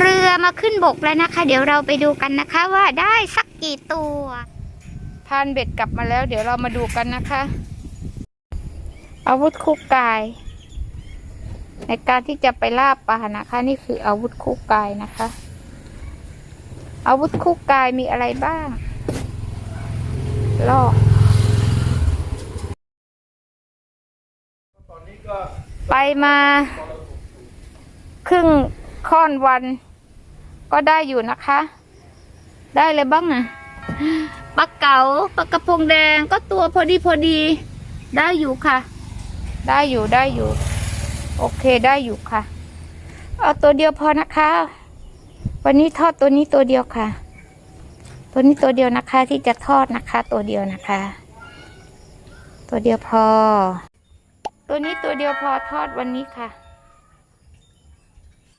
เรือมาขึ้นบกแล้วนะคะ เดี๋ยวเราไปดูกันนะคะว่าได้สักกี่ตัวพานเบ็ดกลับมาแล้ว เดี๋ยวเรามาดูกันนะคะ อาวุธคู่กาย ในการที่จะไปล่าปลานะคะ นี่คืออาวุธคู่กายนะคะ อาวุธคู่กายมีอะไรบ้างลอกไปมา ครึ่งค่อนวัน ก็ได้อยู่นะคะ ได้เลยบ้างอะปลาเก๋าปลากระพงแดงก็ตัวพอดีพอดี ได้อยู่ค่ะ ได้อยู่ได้อยู่ โอเคได้อยู่ค่ะ เอาตัวเดียวพอนะคะ วันนี้ทอดตัวนี้ตัวเดียวค่ะ ตัวนี้ตัวเดียวนะคะ ที่จะทอดนะคะ ตัวเดียวนะคะ ตัวเดียวพอ ตัวนี้ตัวเดียวพอทอดวันนี้ค่ะ